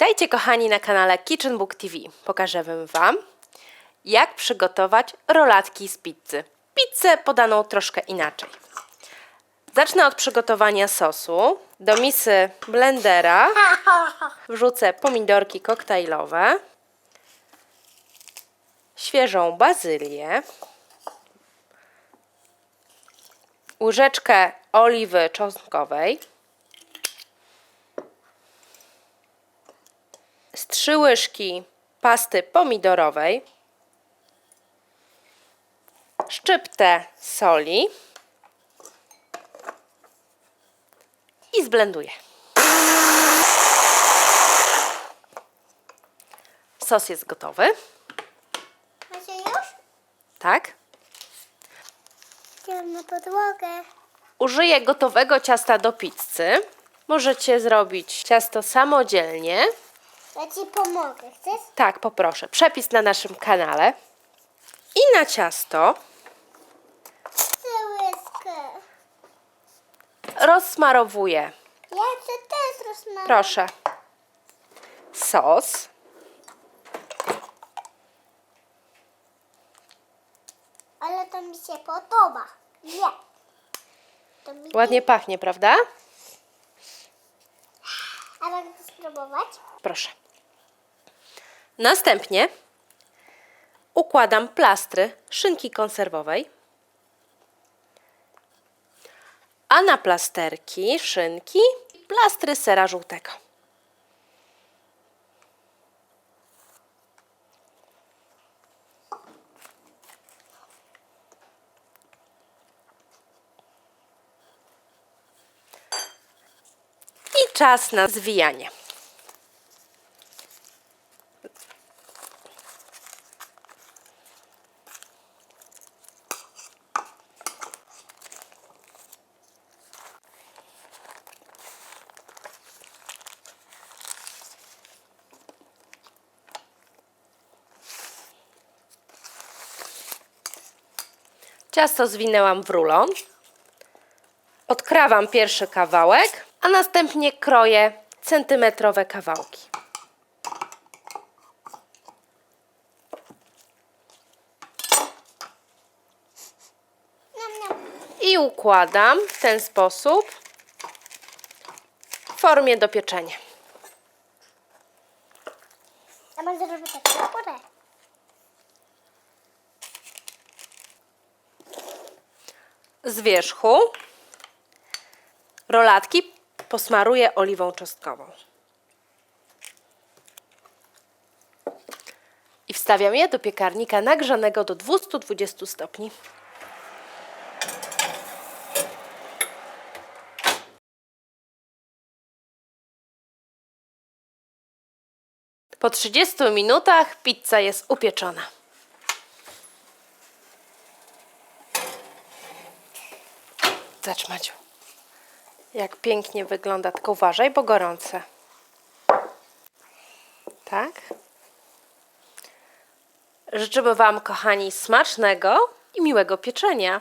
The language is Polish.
Witajcie kochani na kanale Kitchen Book TV. Pokażę Wam, jak przygotować rolatki z pizzy. Pizzę podaną troszkę inaczej. Zacznę od przygotowania sosu. Do misy blendera wrzucę pomidorki koktajlowe, świeżą bazylię, łyżeczkę oliwy czosnkowej, z trzy łyżki pasty pomidorowej, szczyptę soli i zblenduję. Sos jest gotowy, Macie już? tak? Chciałam na podłogę. Użyję gotowego ciasta do pizzy. Możecie zrobić ciasto samodzielnie. Ja ci pomogę. Chcesz? Tak, poproszę. Przepis na naszym kanale. I na ciasto Chcę łyskę. rozsmarowuję, Ja chcę też rozmawiać. proszę, sos. Ale to mi się podoba. Nie. To mi Ładnie pachnie, prawda? A mogę to spróbować? Proszę. Następnie układam plastry szynki konserwowej. A na plasterki szynki plastry sera żółtego. I czas na zwijanie. Ciasto zwinęłam w rulon. Odkrawam pierwszy kawałek, a następnie kroję centymetrowe kawałki. I układam w ten sposób w formie do pieczenia. A może zrobić tak na górę? Z wierzchu rolatki posmaruję oliwą czosnkową. I wstawiam je do piekarnika nagrzanego do 220 stopni. Po 30 minutach pizza jest upieczona. Zacz Maciu. Jak pięknie wygląda, tylko uważaj, bo gorące. Tak? Życzymy Wam, kochani, smacznego i miłego pieczenia.